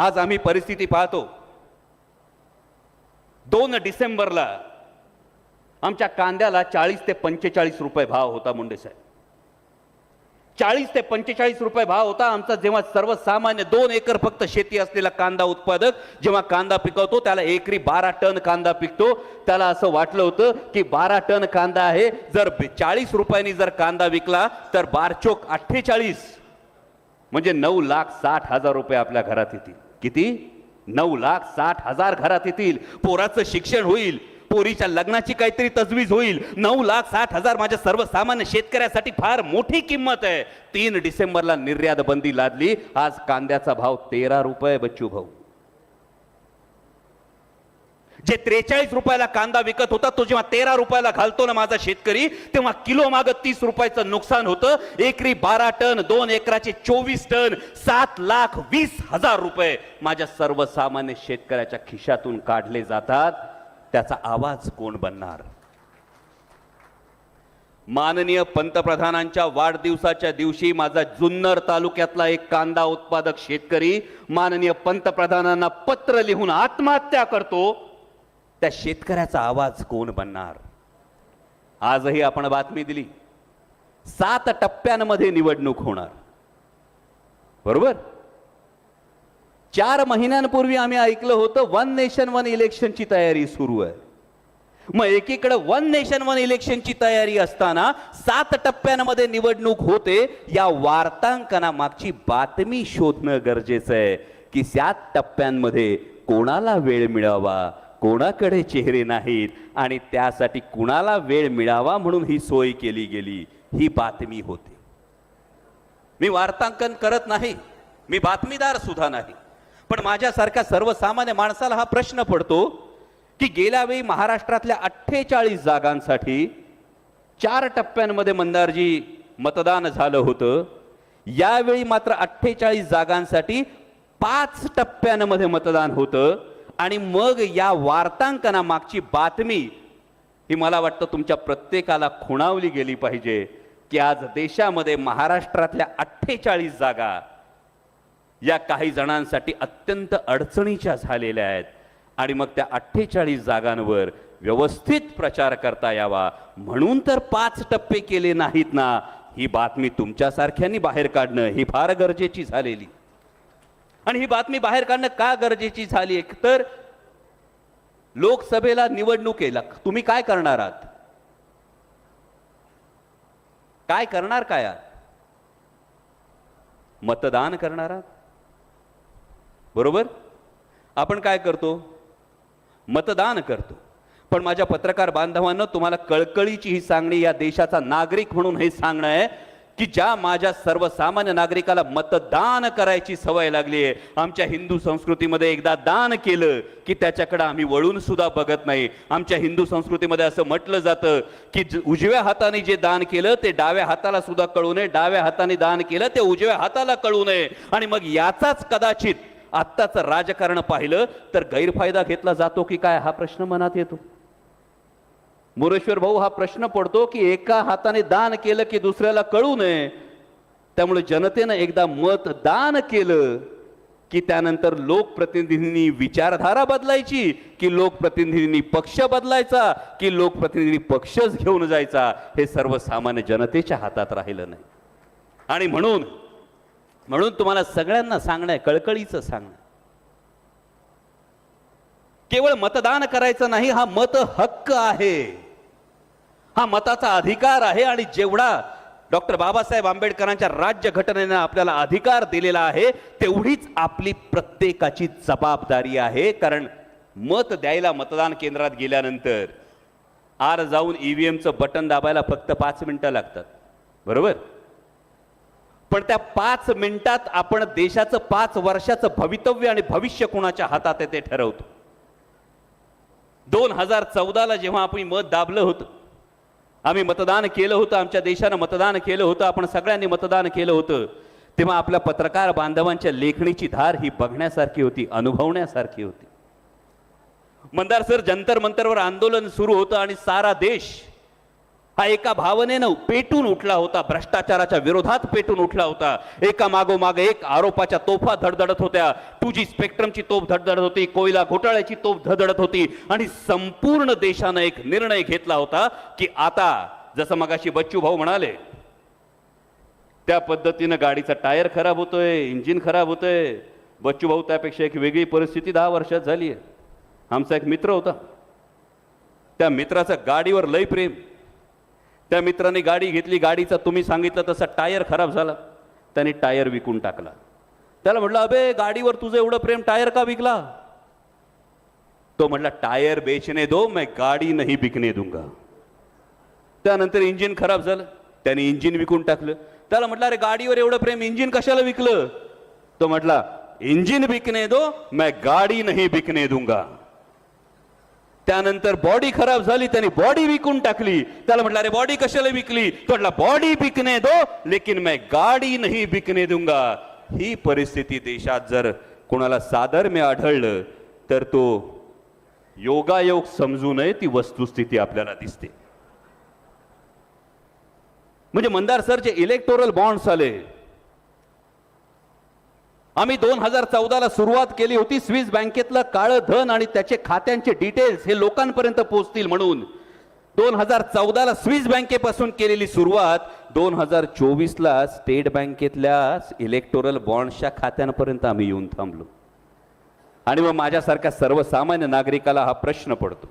आज आम्ही परिस्थिती पाहतो. दोन डिसेंबरला आमच्या कांद्याला चाळीस ते पंचेचाळीस रुपये भाव होता मुंडे साहेब. चाळीस ते पंचेचाळीस रुपये भाव होता. आमचा जेव्हा सर्वसामान्य दोन एकर फक्त शेती असलेला कांदा उत्पादक जेव्हा कांदा पिकवतो त्याला एकरी बारा टन कांदा पिकतो. त्याला असं वाटलं होतं की बारा टन कांदा आहे. जर चाळीस रुपयांनी जर कांदा विकला तर बारचोक अठ्ठेचाळीस म्हणजे नऊ लाख साठ हजार रुपये आपल्या घरात येतील. किती? नऊ लाख साठ हजार घरात येतील. पोराचं शिक्षण होईल. पोरीच्या लग्नाची काहीतरी तजवीज होईल. नऊ लाख साठ हजार माझ्या सर्वसामान्य शेतकऱ्यासाठी फार मोठी किंमत आहे. तीन डिसेंबरला निर्यात बंदी लादली. आज कांद्याचा भाव तेरा रुपये बच्चू भाऊ. जे त्रेचाळीस रुपयाला कांदा विकत होता तो जेव्हा तेरा रुपयाला घालतो ना माझा शेतकरी तेव्हा किलो माग तीस रुपयाचं नुकसान होतं. एकरी बारा टन दोन एकराचे चोवीस टन सात लाख वीस हजार रुपये माझ्या सर्वसामान्य शेतकऱ्याच्या खिशातून काढले जातात. त्याचा आवाज कोण बनणार? माननीय पंतप्रधानांच्या वाढदिवसाच्या दिवशी माझा जुन्नर तालुक्यातला एक कांदा उत्पादक शेतकरी माननीय पंतप्रधानांना पत्र लिहून आत्महत्या करतो. त्या शेतकऱ्याचा आवाज कोण बनणार? आजही आपण बातमी दिली. सात टप्प्यांमध्ये निवडणूक होणार. बरोबर? चार महिन्यांपूर्वी आम्ही ऐकलं होतं वन नेशन वन इलेक्शनची तयारी सुरू आहे. मग एकीकडे वन नेशन वन इलेक्शनची तयारी असताना सात टप्प्यांमध्ये निवडणूक होते या वार्तांकना मागची बातमी शोधणं गरजेचं आहे की सात टप्प्यांमध्ये कोणाला वेळ मिळावा? कोणाकडे चेहरे नाहीत आणि त्यासाठी कुणाला वेळ मिळावा म्हणून ही सोय केली गेली ही बातमी होती. मी वार्तांकन करत नाही मी बातमीदार सुद्धा नाही. पण माझ्यासारख्या सर्वसामान्य माणसाला हा प्रश्न पडतो की गेल्या वेळी महाराष्ट्रातल्या अठ्ठेचाळीस जागांसाठी चार टप्प्यांमध्ये मंदारजी मतदान झालं होतं. यावेळी मात्र अठ्ठेचाळीस जागांसाठी पाच टप्प्यांमध्ये मतदान होतं. आणि मग या वार्तांकनामागची बातमी ही मला वाटतं तुमच्या प्रत्येकाला खुणावली गेली पाहिजे की आज देशामध्ये महाराष्ट्रातल्या अठ्ठेचाळीस जागा या काही जणांसाठी अत्यंत अडचणीच्या झालेल्या आहेत. आणि मग त्या अठ्ठेचाळीस जागांवर व्यवस्थित प्रचार करता यावा. म्हणून तर पाच टप्पे केले नाहीत ना. ही बातमी तुमच्यासारख्यांनी बाहेर काढणं ही फार गरजेची झालेली. आणि ही बातमी बाहेर काढणं का गरजेची झाली आहे? तर लोकसभेला निवडणुकीला तुम्ही काय करणार आहात? काय करणार काय आहात? मतदान करणार आहात? बरोबर? आपण काय करतो? मतदान करतो. पण माझ्या पत्रकार बांधवांना तुम्हाला कळकळीची ही सांगणी या देशाचा नागरिक म्हणून हे सांगणं आहे. की ज्या माझ्या सर्वसामान्य नागरिकाला मतदान करायची सवय लागली आहे आमच्या हिंदू संस्कृतीमध्ये एकदा दान केलं की त्याच्याकडे आम्ही वळून सुद्धा बघत नाही. आमच्या हिंदू संस्कृतीमध्ये असं म्हटलं जातं की उजव्या हाताने जे दान केलं ते डाव्या हाताला सुद्धा कळू नये. डाव्या हाताने दान केलं ते उजव्या हाताला कळू नये. आणि मग याचाच कदाचित आत्ताचं राजकारण पाहिलं तर गैरफायदा घेतला जातो की काय? हा प्रश्न मनात येतो. मुरेश्वर भाऊ हा प्रश्न पडतो की एका हाताने दान केलं की दुसऱ्याला कळू नये. त्यामुळे जनतेनं एकदा मत दान केलं की त्यानंतर लोकप्रतिनिधींनी विचारधारा बदलायची की लोकप्रतिनिधींनी पक्ष बदलायचा की लोकप्रतिनिधी पक्षच घेऊन जायचा हे सर्वसामान्य जनतेच्या हातात राहिलं नाही. आणि म्हणून म्हणून तुम्हाला सगळ्यांना सांगणं आहे कळकळीचं सांगणं केवळ मतदान करायचं नाही हा मत हक्क आहे. हा मताचा अधिकार आहे आणि जेवढा डॉक्टर बाबासाहेब आंबेडकरांच्या राज्य घटनेनं आपल्याला अधिकार दिलेला आहे तेवढीच आपली प्रत्येकाची जबाबदारी आहे. कारण मत द्यायला मतदान केंद्रात गेल्यानंतर आर जाऊन ईव्हीएमचं बटन दाबायला फक्त पाच मिनिटं लागतात. बरोबर? पण त्या पाच मिनिटात आपण देशाचं पाच वर्षाचं भवितव्य आणि भविष्य कोणाच्या हातात आहे ते ठरवतो. दोन हजार चौदाला जेव्हा आपण मत दाबलं होतं आम्ही मतदान केलं होतं आमच्या देशानं मतदान केलं होतं आपण सगळ्यांनी मतदान केलं होतं तेव्हा आपल्या पत्रकार बांधवांच्या लेखणीची धार ही बघण्यासारखी होती अनुभवण्यासारखी होती. मंदार सर जंतर मंतरवर आंदोलन सुरू होतं आणि सारा देश हा एका भावनेनं पेटून उठला होता भ्रष्टाचाराच्या विरोधात पेटून उठला होता. एका मागोमाग एक आरोपाच्या तोफा धडधडत होत्या. टू जी स्पेक्ट्रमची तोफ धडधडत होती कोयला घोटाळ्याची तोफ धडधडत होती आणि संपूर्ण देशानं एक निर्णय घेतला होता की आता जसं मगाशी बच्चू भाऊ म्हणाले त्या पद्धतीनं गाडीचा टायर खराब होतोय इंजिन खराब होतोय. बच्चू भाऊ त्यापेक्षा एक वेगळी परिस्थिती दहा वर्षात झाली आहे आमचा एक मित्र होता. त्या मित्राचं गाडीवर लय प्रेम. त्या मित्राने गाडी घेतली गाडीचा तुम्ही सांगितलं तसा टायर खराब झाला. त्याने टायर विकून टाकला. त्याला म्हटलं अबे गाडीवर तुझं एवढं प्रेम टायर का विकला? तो म्हटला टायर बेचने दो मैं गाडी नाही विकणे दूंगा. त्यानंतर इंजिन खराब झालं. त्याने इंजिन विकून टाकलं. त्याला म्हटलं अरे गाडीवर एवढं प्रेम इंजिन कशाला विकलं? तो म्हटला इंजिन विकणे दो मैं गाडी नाही विकणे दूंगा. त्यानंतर बॉडी खराब झाली त्याने बॉडी विकून टाकली. त्याला म्हटलं अरे बॉडी कशाला विकली? तो म्हटला बॉडी विकणे दो लेकिन मैं गाडी नाही विकणे दूंगा. ही परिस्थिती देशात जर कोणाला साधर्म्य आढळलं तर तो योगायोग समजू नये ती वस्तुस्थिती आपल्याला दिसते. म्हणजे मंदार सर जे इलेक्टोरल बॉन्ड्स आले. आम्ही दोन हजार चौदाला सुरुवात केली होती स्विस बँकेतलं काळं धन आणि त्याचे खात्यांचे डिटेल्स हे लोकांपर्यंत पोहोचतील म्हणून. दोन हजार चौदाला स्विस बँकेपासून केलेली सुरुवात दोन हजार चोवीसला स्टेट बँकेतल्या इलेक्टोरल बॉन्ड्सच्या खात्यांपर्यंत आम्ही येऊन थांबलो. आणि मग माझ्यासारख्या सर्वसामान्य नागरिकाला हा प्रश्न पडतो.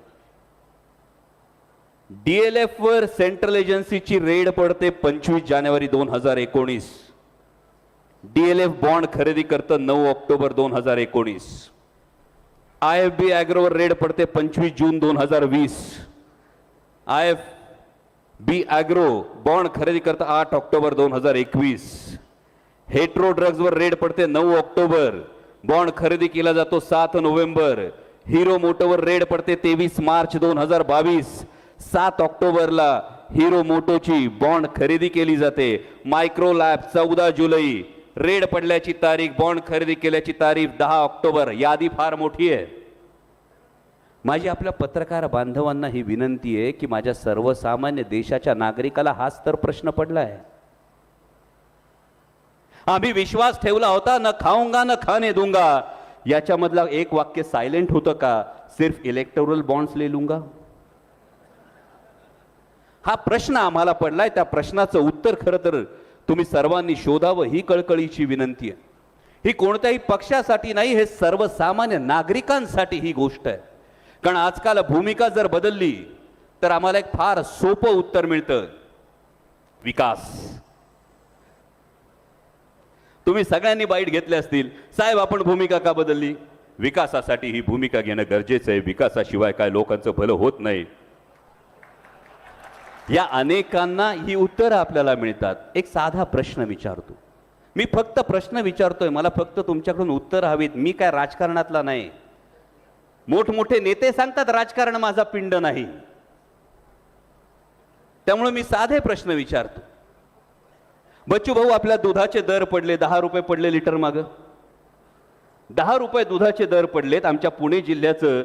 डीएलएफ वर सेंट्रल एजन्सीची रेड पडते पंचवीस जानेवारी दोन हजार एकोणीस. डीएलएफ बॉन्ड खरेदी करतं नऊ ऑक्टोबर दोन हजार एकोणीस. आय एफ बी ॲग्रोवर रेड पडते पंचवीस जून दोन हजार वीस. I F B agro bond खरेदी करतं आठ ऑक्टोबर दोन हजार एकवीस. हेट्रो ड्रग्जवर रेड पडते नऊ ऑक्टोबर. बॉन्ड खरेदी केला जातो सात नोव्हेंबर. हिरो मोटोवर रेड पडते तेवीस मार्च दोन हजार बावीस. सात ऑक्टोबरला हिरो मोटोची बॉन्ड खरेदी केली जाते. मायक्रो लॅब चौदा जुलै. रेड पडल्याची तारीख बॉन्ड खरेदी केल्याची तारीख दहा ऑक्टोबर यादी फार मोठी आहे. माझी आपल्या पत्रकार बांधवांना ही विनंती आहे की माझ्या सर्वसामान्य देशाच्या नागरिकाला हाच तर प्रश्न पडला आहे आम्ही विश्वास ठेवला होता न खाऊंगा न खाने दूंगा. याच्यामधला एक वाक्य सायलेंट होतं का? सिर्फ इलेक्टोरल बॉन्ड्स ले लूंगा. हा प्रश्न आम्हाला पडलाय त्या प्रश्नाचं उत्तर खरं तर तुम्ही सर्वांनी शोधावं ही कळकळीची विनंती आहे. ही कोणत्याही पक्षासाठी नाही हे सर्वसामान्य नागरिकांसाठी ही गोष्ट आहे. कारण आजकाल भूमिका जर बदलली तर आम्हाला एक फार सोपं उत्तर मिळतं. विकास. तुम्ही सगळ्यांनी बाईट घेतले असतील साहेब आपण भूमिका का बदलली? विकासासाठी ही भूमिका घेणं गरजेचं आहे. विकासाशिवाय काय लोकांचं भलं होत नाही. या अनेकांना ही उत्तरं आपल्याला मिळतात. एक साधा प्रश्न विचारतो. मी फक्त प्रश्न विचारतोय. मला फक्त तुमच्याकडून उत्तर हवीत. मी काय राजकारणातला नाही. मोठमोठे नेते सांगतात राजकारण माझा पिंड नाही. त्यामुळे मी साधे प्रश्न विचारतो. बच्चू भाऊ आपल्या दुधाचे दर पडले. दहा रुपये पडले लिटर माग. दहा रुपये दुधाचे दर पडलेत. आमच्या पुणे जिल्ह्याचं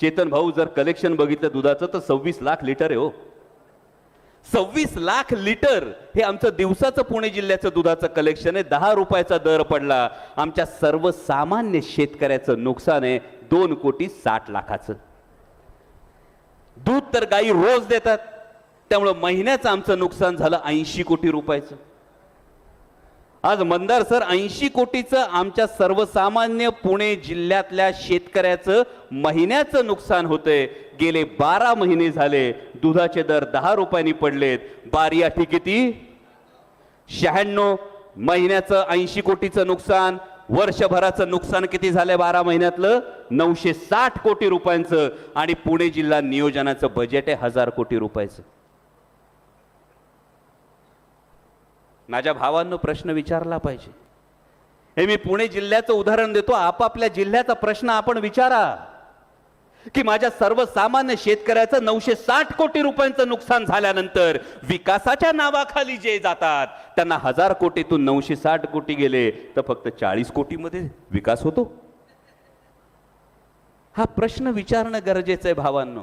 चेतन भाऊ जर कलेक्शन बघितलं दुधाचं तर सव्वीस लाख लिटर आहे हो. सव्वीस लाख लिटर हे आमचं दिवसाचं पुणे जिल्ह्याचं दुधाचं कलेक्शन आहे. दहा रुपयाचा दर पडला. आमच्या सर्वसामान्य शेतकऱ्याचं नुकसान आहे. दोन कोटी साठ लाखाचं. दूध तर गाई रोज देतात. त्यामुळं महिन्याचं आमचं नुकसान झालं ऐंशी कोटी रुपयाचं. आज मंदार सर ऐंशी कोटीचं आमच्या सर्वसामान्य पुणे जिल्ह्यातल्या शेतकऱ्याचं महिन्याचं नुकसान होतंय. गेले बारा महिने झाले दुधाचे दर दहा रुपयांनी पडलेत. बारी अटी किती? शहाण्णव. महिन्याचं ऐंशी कोटीचं नुकसान वर्षभराचं नुकसान किती झालंय बारा महिन्यातलं? नऊशे साठ कोटी रुपयांचं. आणि पुणे जिल्हा नियोजनाचं बजेट आहे हजार कोटी रुपयाचं. माझ्या भावांनो प्रश्न विचारला पाहिजे. हे मी पुणे जिल्ह्याचं उदाहरण देतो. आपापल्या जिल्ह्याचा प्रश्न आपण विचारा. की माझ्या सर्वसामान्य शेतकऱ्याचं नऊशे साठ कोटी रुपयांचं नुकसान झाल्यानंतर विकासाच्या नावाखाली जे जातात त्यांना हजार कोटीतून नऊशे साठ कोटी गेले तर फक्त चाळीस कोटीमध्ये विकास होतो. हा प्रश्न विचारणं गरजेचं आहे भावांनो.